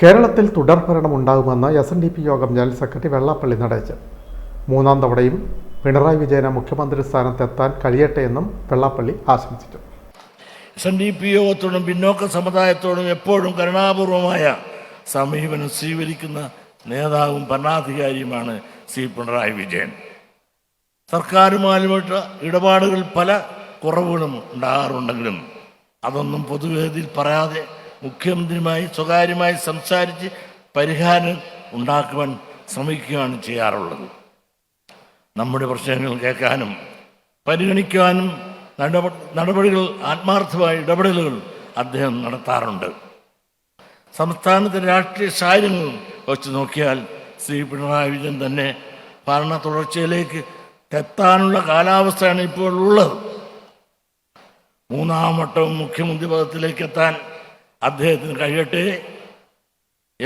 കേരളത്തിൽ തുടർഭരണം ഉണ്ടാകുമെന്ന് എസ് എൻ ഡി പി യോഗം ജനറൽ സെക്രട്ടറി വെള്ളാപ്പള്ളി നടേശൻ. മൂന്നാം തവണയും പിണറായി വിജയന് മുഖ്യമന്ത്രി സ്ഥാനത്തെത്താൻ കഴിയട്ടെ എന്നും വെള്ളാപ്പള്ളി ആശംസിച്ചു. എസ് എൻ ഡി പി യോഗത്തോടും പിന്നോക്ക സമുദായത്തോടും എപ്പോഴും കരുണാപൂർവമായ സമീപനം സ്വീകരിക്കുന്ന നേതാവും ഭരണാധികാരിയുമാണ് ശ്രീ പിണറായി വിജയൻ. സർക്കാരുമായിട്ട് ഇടപാടുകൾ പല കുറവുകളും ഉണ്ടാകാറുണ്ടെങ്കിലും അതൊന്നും പൊതുവേദിയിൽ പറയാതെ മുഖ്യമന്ത്രിയുമായി സ്വകാര്യമായി സംസാരിച്ച് പരിഹാരം ഉണ്ടാക്കുവാൻ ശ്രമിക്കുകയാണ് ചെയ്യാറുള്ളത്. നമ്മുടെ പ്രശ്നങ്ങൾ കേൾക്കാനും പരിഗണിക്കുവാനും നടപ നടപടികൾ ആത്മാർത്ഥമായ ഇടപെടലുകൾ അദ്ദേഹം നടത്താറുണ്ട്. സംസ്ഥാനത്തെ രാഷ്ട്രീയ സാഹചര്യങ്ങൾ വെച്ച് നോക്കിയാൽ ശ്രീ പിണറായി വിജയൻ തന്നെ ഭരണ തുടർച്ചയിലേക്ക് എത്താനുള്ള കാലാവസ്ഥയാണ് ഇപ്പോൾ ഉള്ളത്. മൂന്നാം വട്ടവും മുഖ്യമന്ത്രി പദത്തിലേക്ക് എത്താൻ അദ്ദേഹത്തിന് കഴിയട്ടെ.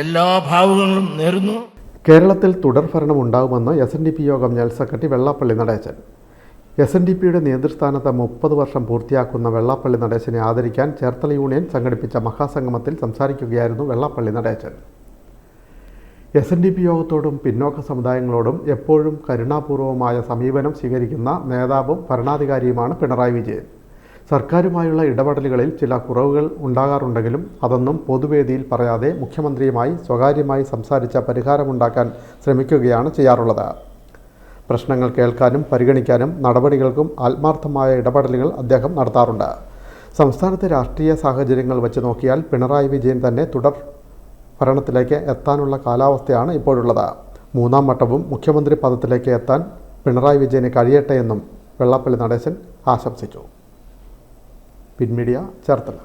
എല്ലാ ഭാവുകങ്ങളും നേരുന്നു. കേരളത്തിൽ തുടർഭരണം ഉണ്ടാകുമെന്ന് എസ് എൻ ഡി പി യോഗം general secretary Vellappally Natesan. S N D പിയുടെ നേതൃസ്ഥാനത്ത് മുപ്പത് വർഷം പൂർത്തിയാക്കുന്ന വെള്ളാപ്പള്ളി നടേശനെ ആദരിക്കാൻ ചേർത്തല യൂണിയൻ സംഘടിപ്പിച്ച മഹാസംഗമത്തിൽ സംസാരിക്കുകയായിരുന്നു Vellappally Natesan. S N D P യോഗത്തോടും പിന്നോക്ക സമുദായങ്ങളോടും എപ്പോഴും കരുണാപൂർവമായ സമീപനം സ്വീകരിക്കുന്ന നേതാവും ഭരണാധികാരിയുമാണ് പിണറായി വിജയൻ. സർക്കാരുമായുള്ള ഇടപെടലുകളിൽ ചില കുറവുകൾ ഉണ്ടാകാറുണ്ടെങ്കിലും അതൊന്നും പൊതുവേദിയിൽ പറയാതെ മുഖ്യമന്ത്രിയുമായി സ്വകാര്യമായി സംസാരിച്ച പരിഹാരമുണ്ടാക്കാൻ ശ്രമിക്കുകയാണ് ചെയ്യാറുള്ളത്. പ്രശ്നങ്ങൾ കേൾക്കാനും പരിഗണിക്കാനും നടപടികൾക്കും ആത്മാർത്ഥമായ ഇടപെടലുകൾ അദ്ദേഹം നടത്താറുണ്ട്. സംസ്ഥാനത്തെ രാഷ്ട്രീയ സാഹചര്യങ്ങൾ വെച്ച് നോക്കിയാൽ പിണറായി വിജയൻ തന്നെ തുടർ ഭരണത്തിലേക്ക് എത്താനുള്ള കാലാവസ്ഥയാണ് ഇപ്പോഴുള്ളത്. മൂന്നാം വട്ടവും മുഖ്യമന്ത്രി പദത്തിലേക്ക് എത്താൻ പിണറായി വിജയന് കഴിയട്ടെ എന്നും വെള്ളാപ്പള്ളി നടേശൻ ആശംസിച്ചു. പിൻമീഡിയ ചേർത്തല.